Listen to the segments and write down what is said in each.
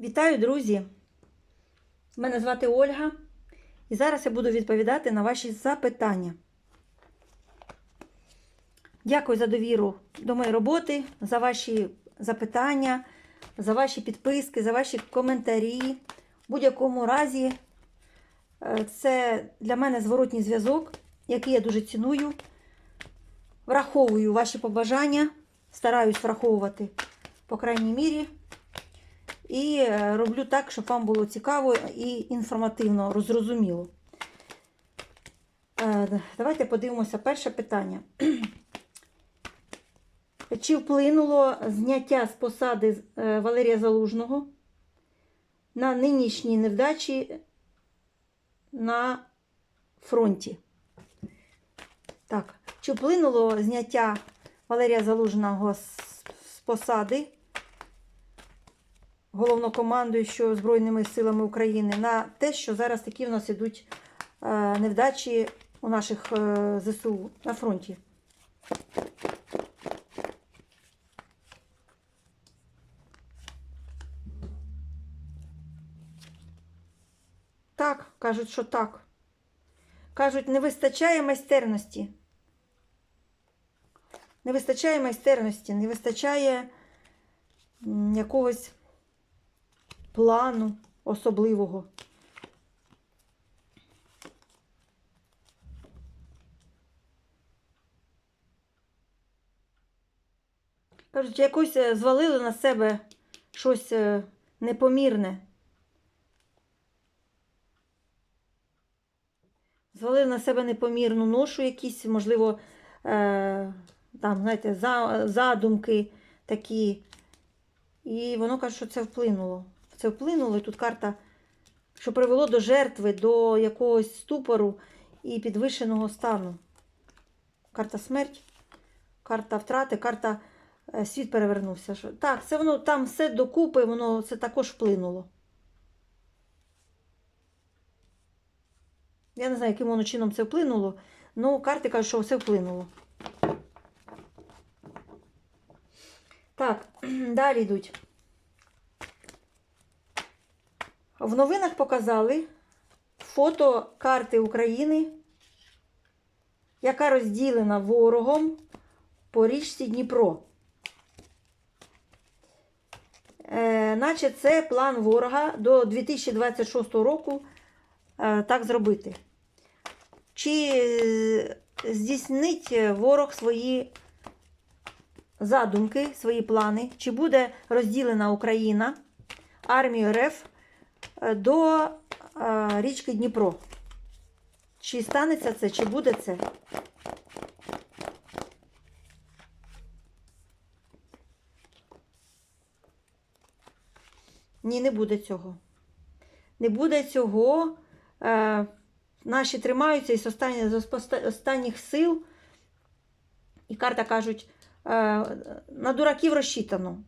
Вітаю, друзі! Мене звати Ольга, і зараз я буду відповідати на ваші запитання. Дякую за довіру до моєї роботи, за ваші запитання, за ваші підписки, за ваші коментарі. В будь-якому разі, е, це для мене зворотній зв'язок, який я дуже ціную. Враховую ваші побажання, стараюсь враховувати, по крайній мірі. І е, роблю так, щоб вам було цікаво і інформативно, зрозуміло. Е, Давайте подивимося перше питання. Чи вплинуло зняття з посади е, Валерія Залужного на нинішні невдачі на фронті? Так, чи вплинуло зняття Валерія Залужного з посади? Головнокомандуючого Збройними силами України на те, що зараз такі в нас ідуть е, невдачі у наших е, ЗСУ на фронті. Так, кажуть, що так. Кажуть, не вистачає майстерності. Не вистачає майстерності, не вистачає якогось плану особливого. Кажуть, якось е, звалили на себе щось е, непомірне. Звалили на себе непомірну ношу, якісь, можливо, е, там, знаєте, задумки такі. І воно каже, що це вплинуло. Це вплинуло, і тут карта, що привело до жертви, до якогось ступору і підвищеного стану. Карта смерть, карта втрати, карта е, світ перевернувся. Так, це воно там все докупи, воно це також вплинуло. Я не знаю, яким воно чином це вплинуло, але карти кажуть, що все вплинуло. Так, далі йдуть. В новинах показали фото карти України, яка розділена ворогом по річці Дніпро. Е, наче це план ворога до 2026 року е, так зробити. Чи е, здійснить ворог свої задумки, свої плани, чи буде розділена Україна, армію РФ до е, річки Дніпро? Чи станеться це, чи буде це? Ні, не буде цього. Не буде цього. Е, наші тримаються із останніх, з останніх сил. І карта кажуть, е, на дураків розчитано.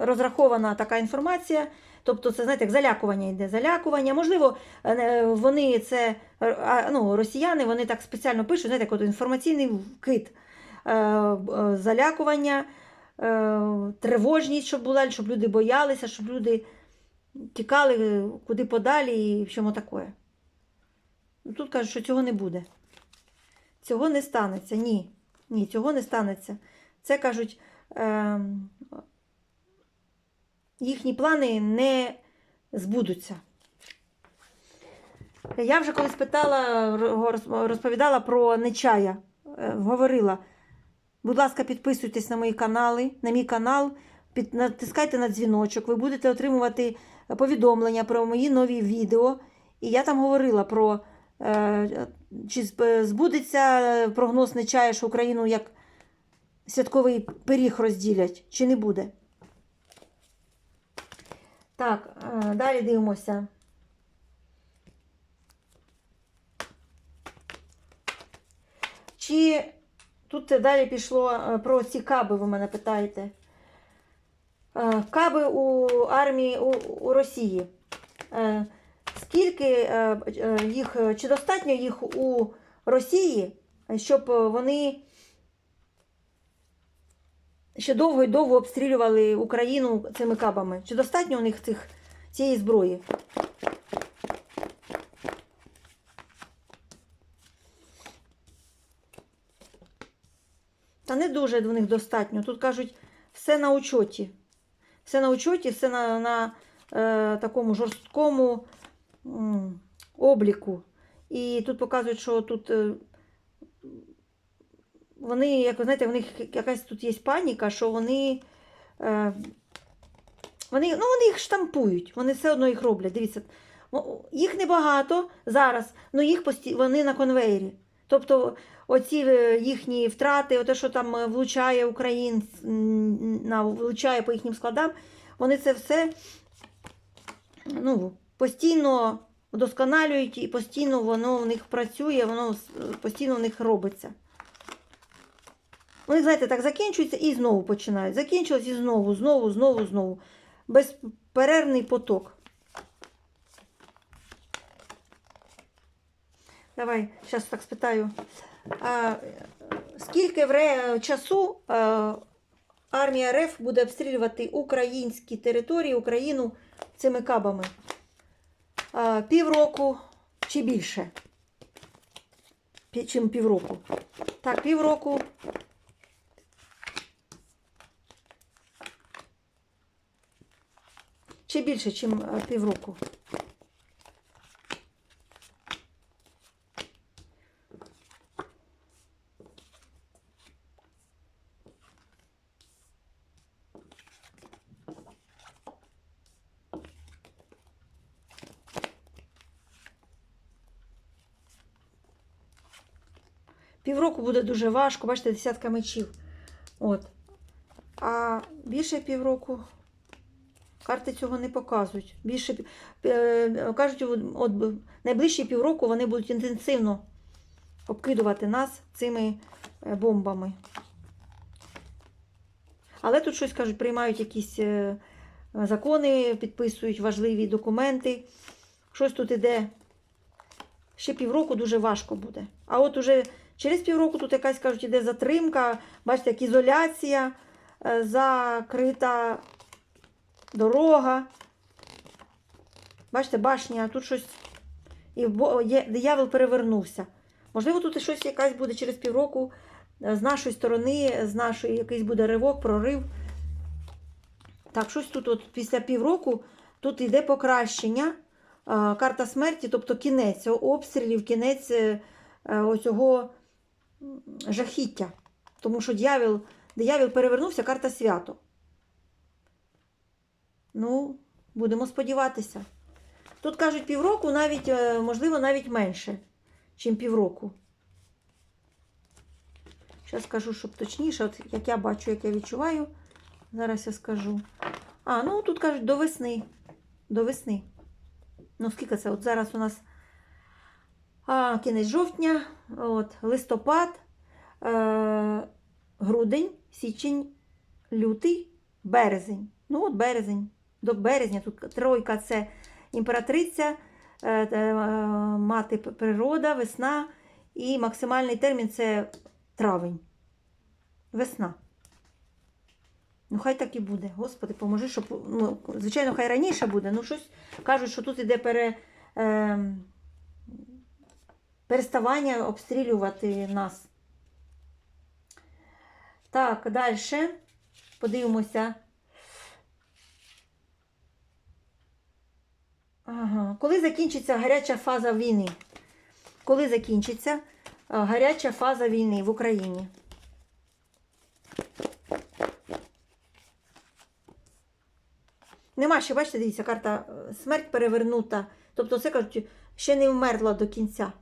Розрахована така інформація. Тобто, це, знаєте, як залякування йде. Залякування. Можливо, е, вони це е, ну, росіяни, вони так спеціально пишуть, знаєте, як інформаційний. Е, е, Залякування, е, тривожність, щоб була, щоб люди боялися, щоб люди тікали куди подалі і в чому таке. Ну, Тут кажуть, що цього не буде. Цього не станеться. Ні. Ні, цього не станеться. Це кажуть, е, їхні плани не збудуться. Я вже колись питала, розповідала про Нечая. Е, Говорила, будь ласка, підписуйтесь на мої канали, на мій канал, натискайте на дзвіночок, ви будете отримувати повідомлення про мої нові відео. І я там говорила про е, чи збудеться прогноз Нечая, що Україну як святковий пиріг розділять, чи не буде. Так, е, далі дивимося. Чи тут далі пішло е, про ці каби, ви мене питаєте? Е, Каби у армії у, у Росії. Скільки їх, чи достатньо їх у Росії, щоб вони ще довго і довго обстрілювали Україну цими кабами. Чи достатньо у них цих, цієї зброї? Та не дуже в них достатньо. Тут кажуть, все на учоті. Все на учоті, все на, на е, такому жорсткому м, обліку. І тут показують, що тут е, вони, як ви знаєте, в них якась тут є паніка, що вони. Е, вони, ну, вони їх штампують, вони все одно їх роблять. Дивіться, їх небагато зараз, але їх пості... вони на конвейері. Тобто оці е, їхні втрати, те, що там е, влучає Україн, влучає по їхнім складам, вони це все ну, постійно вдосконалюють і постійно воно в них працює, воно постійно в них робиться. Вони, знаєте, так закінчуються і знову починають. Закінчилось і знову, знову, знову, знову. Безперервний поток. Давай, зараз так спитаю. А, скільки вре часу а, армія РФ буде обстрілювати українські території, Україну цими кабами? А, півроку чи більше? Чим півроку? Так, півроку. Чи більше, ніж півроку? Півроку буде дуже важко, бачите, десятка мечів. От. А більше півроку карти цього не показують. Більше е, кажуть, от, найближчі півроку вони будуть інтенсивно обкидувати нас цими е, бомбами. Але тут щось кажуть, приймають якісь е, закони, підписують важливі документи. Щось тут іде. Ще півроку дуже важко буде. А от уже через півроку тут якась кажуть, іде затримка, бачите, як ізоляція, закрита дорога. Бачите, башня, тут щось. І є, диявол перевернувся. Можливо, тут щось якась буде через півроку е, з нашої сторони, з нашої якийсь буде ривок, прорив. Так, щось тут от після півроку тут йде покращення. Е, Карта смерті, тобто кінець обстрілів, кінець е, оцього жахіття. Тому що диявол перевернувся, карта свято. Ну, будемо сподіватися. Тут кажуть півроку, навіть, е, можливо, навіть менше, ніж півроку. Зараз скажу, щоб точніше, от як я бачу, як я відчуваю. Зараз я скажу. А, ну тут кажуть до весни. До весни. Ну, скільки це? От зараз у нас а, кінець жовтня, от, листопад, е, грудень, січень, лютий, березень. Ну, от березень. До березня тут тройка це імператриця, е, е, мати природа, весна. І максимальний термін це травень. Весна. Ну, хай так і буде. Господи, поможи, щоб. Ну, звичайно, хай раніше буде. Ну, щось кажуть, що тут іде пере, е, переставання обстрілювати нас. Так, далі. Подивимося. Ага. Коли закінчиться гаряча фаза війни? Коли закінчиться гаряча фаза війни в Україні? Нема ще, бачите, дивіться, карта е, смерть перевернута. Тобто, це кажуть, ще не вмерла до кінця.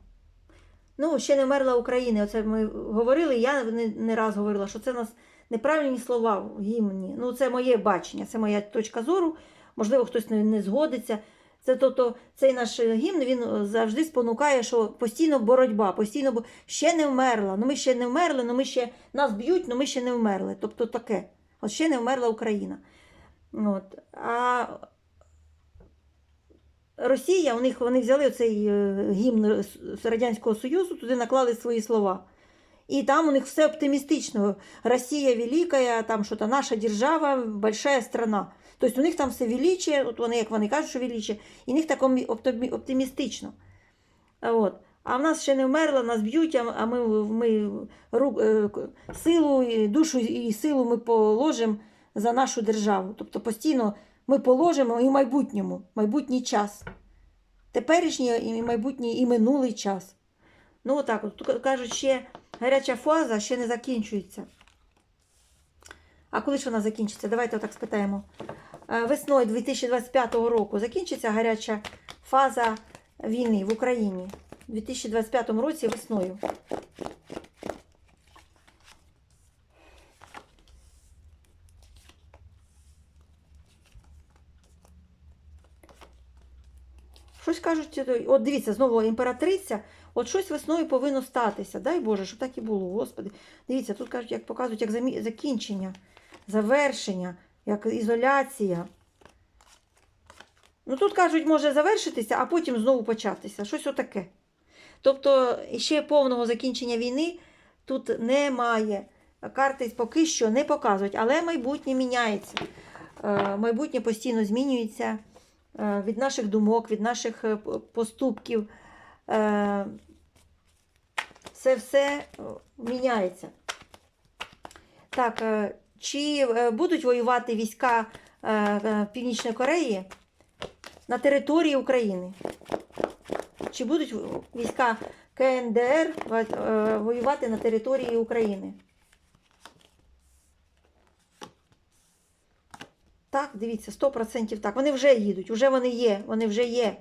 Ну, ще не вмерла Україна. Оце ми говорили, я не, не раз говорила, що це у нас неправильні слова в гімні. Ну, це моє бачення, це моя точка зору. Можливо, хтось не, не згодиться. Це тобто, цей наш гімн він е, завжди спонукає, що постійно боротьба, постійно бо ще не вмерла. Ну ми ще не вмерли, ну ми ще нас б'ють, ну ми ще не вмерли. Тобто таке. От ще не вмерла Україна. От. А Росія, у них вони взяли цей гімн Радянського Союзу, туди наклали свої слова. І там у них все оптимістично. Росія велика, там що то наша держава, большая страна. Тобто у них там все величе, от вони, як вони кажуть, що величе, і в них так оптимістично. От. А в нас ще не вмерла, нас б'ють, а ми, ми ру- е, силу, душу і силу ми положимо за нашу державу. Тобто постійно ми положимо і в майбутньому, майбутній час. Теперішній і майбутній і минулий час. Ну, отак, от кажуть, ще гаряча фаза ще не закінчується. А коли ж вона закінчиться? Давайте отак спитаємо. Е, Весною 2025 року закінчиться гаряча фаза війни в Україні. У 2025 році весною. Щось кажуть, е, от дивіться, знову імператриця, от щось весною повинно статися. Дай Боже, щоб так і було, Господи. Дивіться, тут кажуть, як показують, як закінчення, завершення, як ізоляція. Ну тут кажуть, може завершитися, а потім знову початися. Щось отаке. Тобто ще повного закінчення війни тут немає. Карти поки що не показують, але майбутнє міняється. Е, Майбутнє постійно змінюється е, від наших думок, від наших е, поступків. Це все міняється. Так, чи е, будуть воювати війська е, е, Північної Кореї на території України? Чи будуть війська КНДР воювати на території України? Так, дивіться, 100% так. Вони вже їдуть, вже вони є, вони вже є.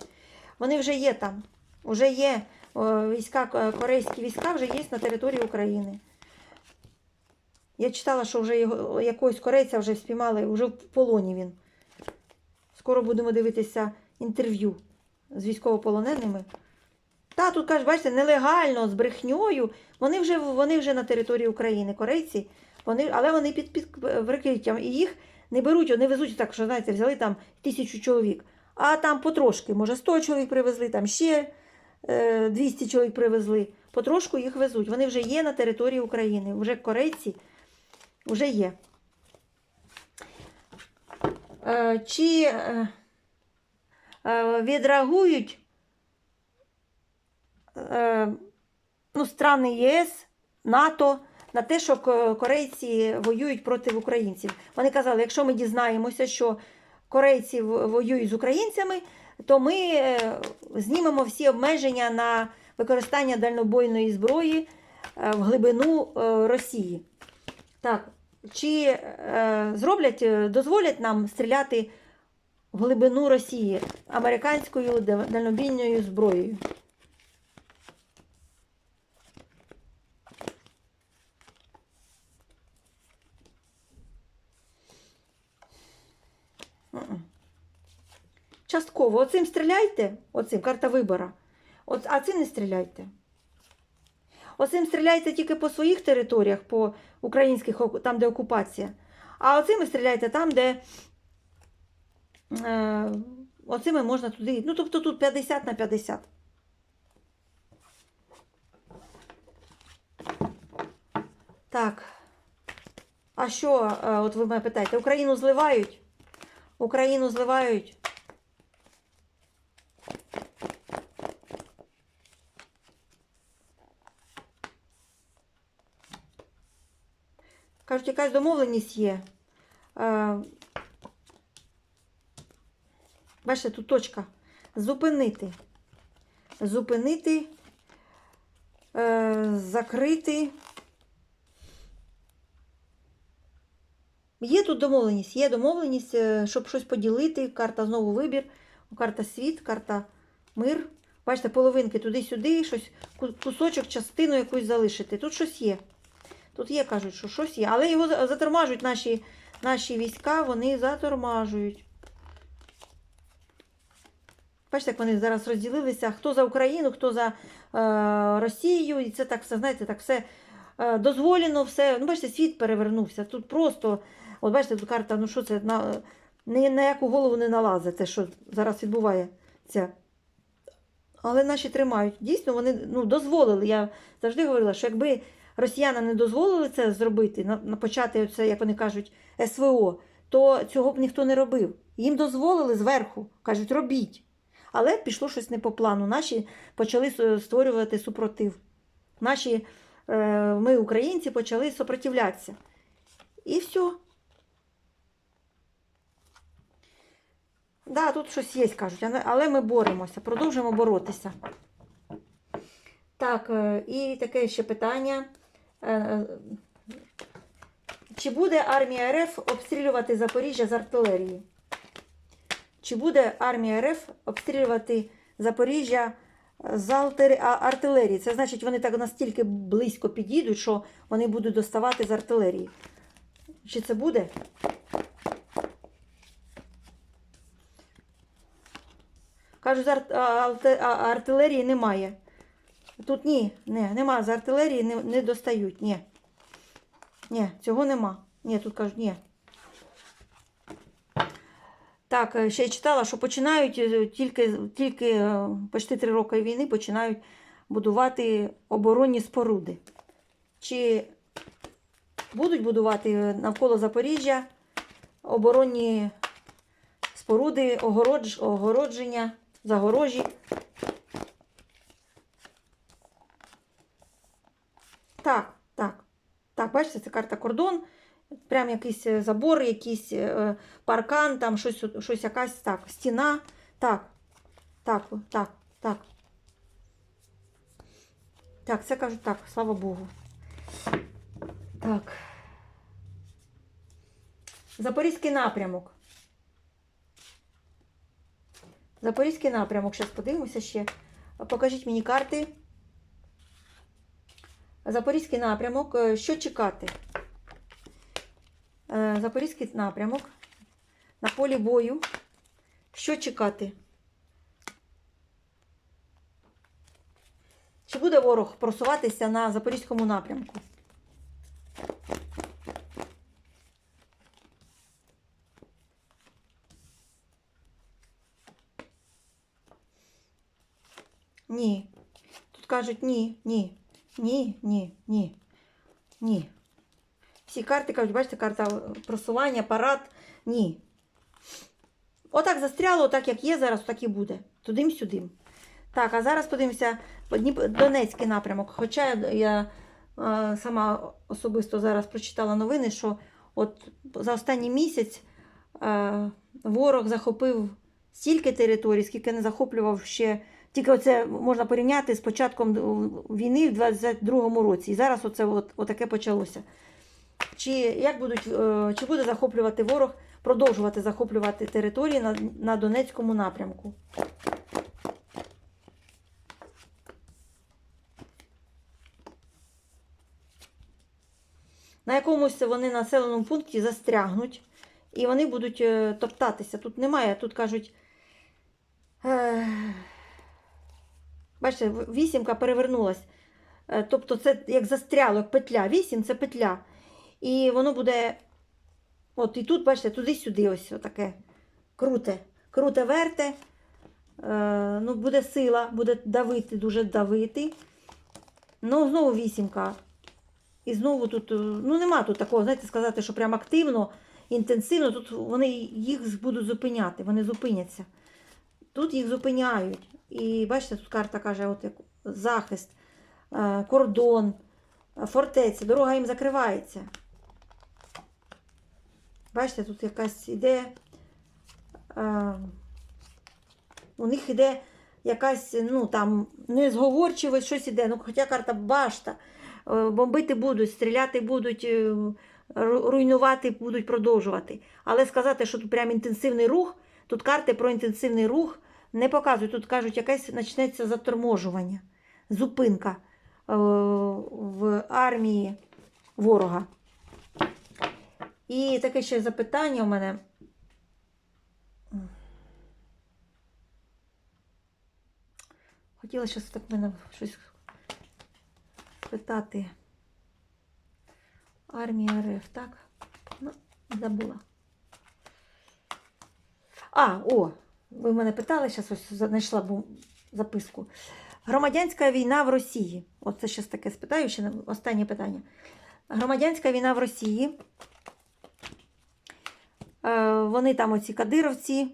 Вони вже є там. Вже є війська, корейські війська вже є на території України. Я читала, що вже його, якогось корейця вже спіймали, вже в полоні він. Скоро будемо дивитися інтерв'ю з військовополоненими. Та, тут кажуть, бачите, нелегально, з брехньою. Вони вже, вони вже на території України, корейці, вони, але вони під, під прикриттям. І їх не беруть, вони везуть так, що знаєте, взяли там тисячу чоловік. А там потрошки, може, 100 чоловік привезли, там ще е, 200 чоловік привезли. Потрошку їх везуть. Вони вже є на території України. Вже корейці вже є. Е, чи е, е, відреагують ну, страни ЄС, НАТО на те, що корейці воюють проти українців. Вони казали, якщо ми дізнаємося, що корейці воюють з українцями, то ми знімемо всі обмеження на використання дальнобойної зброї в глибину Росії. Так, чи е, зроблять, е, дозволять нам стріляти в глибину Росії американською дальнобійною зброєю? Частково. Оцим стріляйте, оцим карта вибора. От, а цим не стріляйте. Оцим стріляйте тільки по своїх територіях, по українських, там, де окупація. А оцими стріляйте там, де е, оцими можна туди. Ну, тобто тут 50 на 50. Так. А що, е, от ви мене питаєте, Україну зливають? Україну зливають. Кажуть, якась домовленість є. Е, Бачите, тут точка. Зупинити. Зупинити, е, закрити. Є тут домовленість, є домовленість, е, щоб щось поділити. Карта знову вибір, карта світ, карта мир. Бачите, половинки туди-сюди, щось, кусочок, частину якусь залишити. Тут щось є. Тут є, кажуть, що щось є. Але його за- затормажують наші, наші війська, вони затормажують. Бачите, як вони зараз розділилися, хто за Україну, хто за е, Росію. І це так все, знаєте, так все е, дозволено, все. Ну, бачите, світ перевернувся. Тут просто, от бачите, тут карта, ну що це, на, ні на яку голову не налазить, те, що зараз відбувається. Але наші тримають. Дійсно, вони ну, дозволили. Я завжди говорила, що якби росіянам не дозволили це зробити, почати це, як вони кажуть, СВО, то цього б ніхто не робив. Їм дозволили зверху, кажуть, робіть. Але пішло щось не по плану. Наші почали створювати супротив. Наші, е, ми, українці, почали сопротивлятися. І все. Да, тут щось є, кажуть, але- ми боремося, продовжуємо боротися. Так, е, і таке ще питання. Е, е, Чи буде армія РФ обстрілювати Запоріжжя з артилерії? Чи буде армія РФ обстрілювати Запоріжжя з артилерії? Це значить, вони так настільки близько підійдуть, що вони будуть доставати з артилерії. Чи це буде? Кажуть, артилерії немає. Тут ні, не, нема з артилерії, не, не достають. Ні. Ні, цього нема. Ні, тут кажуть, ні. Так, е, ще й читала, що починають е, тільки, тільки е, почти три роки війни починають будувати оборонні споруди. Чи будуть будувати навколо Запоріжжя оборонні споруди, огородж, огородження, загорожі? Так, так. Так, бачите, це карта кордон. Прям якийсь е, забор, якийсь е, паркан, там щось, щось якась так, стіна. Так, так, так, так. Так, це кажуть так, слава Богу. Так. Запорізький напрямок. Запорізький напрямок. Зараз подивимося ще. Покажіть мені карти. Запорізький напрямок. Е, Що чекати? Е, Запорізький напрямок. На полі бою. Що чекати? Чи буде ворог просуватися на Запорізькому напрямку? Ні. Тут кажуть ні, ні, ні, ні, ні, ні. Всі карти кажуть, бачите, карта просування, парад. Ні. Отак застряло, отак як є зараз, так і буде. Тудим-сюдим. Так, а зараз подивимося Донецький напрямок. Хоча я е, сама особисто зараз прочитала новини, що от за останній місяць е, ворог захопив стільки територій, скільки не захоплював ще. Тільки оце можна порівняти з початком війни в 22-му році. І зараз оце от, отаке почалося. Чи як будуть, е, чи буде захоплювати ворог, продовжувати захоплювати території на, на Донецькому напрямку? На якомусь вони населеному пункті застрягнуть, і вони будуть е, топтатися. Тут немає, тут кажуть. Е, бачите, вісімка перевернулась. Е, тобто це як застряло, як петля. Вісім це петля. І воно буде. От і тут, бачите, туди-сюди ось отаке. Круте. Круте верте. Е, ну, буде сила, буде давити, дуже давити. Ну, знову вісімка. І знову тут, е, ну нема тут такого, знаєте, сказати, що прям активно, інтенсивно. Тут вони їх будуть зупиняти, вони зупиняться. Тут їх зупиняють. І бачите, тут карта каже, от як захист, е, кордон, фортеця, дорога їм закривається. Бачите, тут якась іде. е, У них іде якась, ну там, незговорчивість, щось іде. Ну, хоча карта башта. Е, Бомбити будуть, стріляти будуть, руйнувати будуть продовжувати. Але сказати, що тут прям інтенсивний рух, тут карти про інтенсивний рух не показують. Тут кажуть, якесь почнеться заторможування, зупинка е, в армії ворога. І таке ще запитання у мене. Хотіла щось так мене щось спитати. Армія РФ, так? Ну, забула. А, о, ви мене питали, зараз ось знайшла записку. Громадянська війна в Росії. Оце щось таке спитаю, ще останнє питання. Громадянська війна в Росії. Е, Вони там, оці кадировці,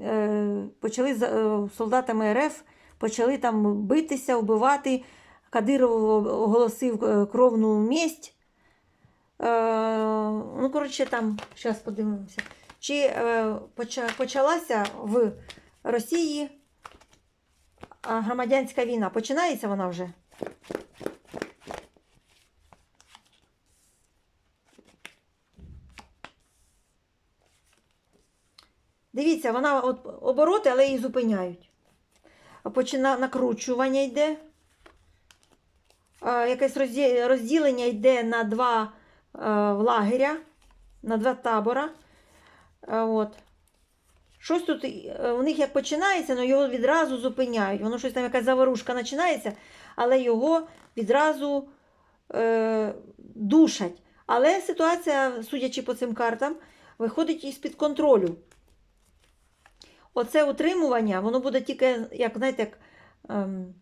е, почали з е, солдатами РФ, почали там битися, вбивати. Кадиров оголосив кровну месть. Е, Ну, коротше, там, зараз подивимося. Чи е, почалася в Росії громадянська війна? Починається вона вже? Дивіться, вона от обороти, але її зупиняють. Почина накручування йде. Якесь розділення йде на два е, лагеря, на два табора. От. Щось тут е, у них як починається, але його відразу зупиняють. Воно щось там якась заворушка починається, але його відразу е, душать. Але ситуація, судячи по цим картам, виходить із-під контролю. Оце утримування, воно буде тільки, як знаєте, як ем,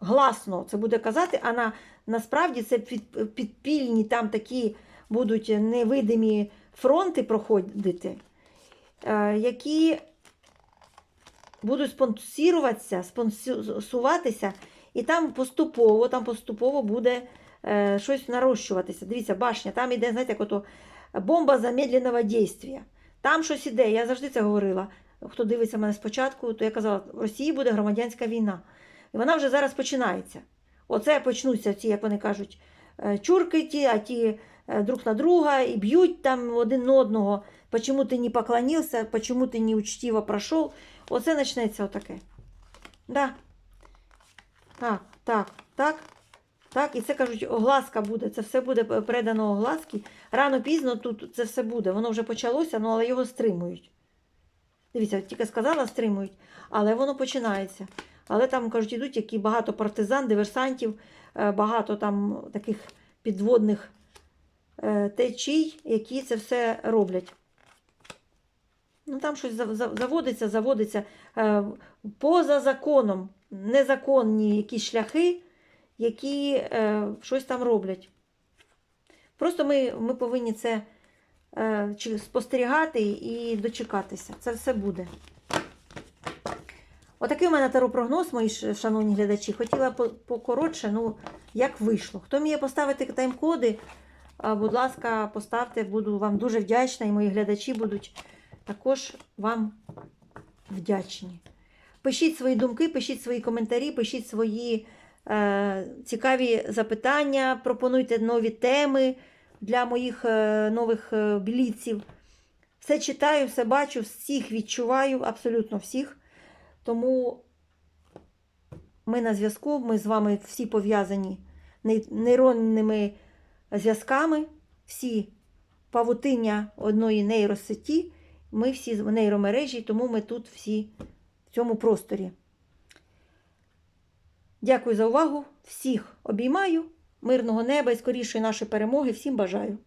гласно це буде казати, а на, насправді це під, підпільні там такі будуть невидимі фронти проходити, е, які будуть спонсоруватися, спонсоруватися, і там поступово, там поступово буде е, щось нарощуватися. Дивіться, башня, там іде, знаєте, як ото бомба замедленого дійства. Там щось іде, я завжди це говорила. Хто дивиться мене спочатку, то я казала, в Росії буде громадянська війна. І вона вже зараз починається. Оце почнуться ці, як вони кажуть, е, чурки ті, а ті друг на друга і б'ють там один одного. Почому ти не поклонився, почому ти не учтиво пройшов. Оце почнеться отаке. Да. Так, так, так. Так, і це кажуть, огласка буде. Це все буде передано огласки. Рано пізно тут це все буде. Воно вже почалося, ну, але його стримують. Дивіться, тільки сказала, стримують, але воно починається. Але там, кажуть, ідуть які багато партизан, диверсантів, е, багато там таких підводних е, течій, які це все роблять. Ну, там щось зав- зав- заводиться, заводиться е, поза законом, незаконні якісь шляхи, які е, щось там роблять. Просто ми, ми повинні це е, спостерігати і дочекатися. Це все буде. Отакий у мене таропрогноз, мої шановні глядачі. Хотіла покоротше, ну, як вийшло. Хто вміє поставити тайм-коди, будь ласка, поставте, буду вам дуже вдячна, і мої глядачі будуть також вам вдячні. Пишіть свої думки, пишіть свої коментарі, пишіть свої е, цікаві запитання, пропонуйте нові теми для моїх е, нових е, біліців. Все читаю, все бачу, всіх відчуваю, абсолютно всіх. Тому ми на зв'язку, ми з вами всі пов'язані ней- нейронними зв'язками, всі павутиння одної нейросеті, ми всі в нейромережі, тому ми тут всі в цьому просторі. Дякую за увагу. Всіх обіймаю. Мирного неба і скорішої нашої перемоги. Всім бажаю.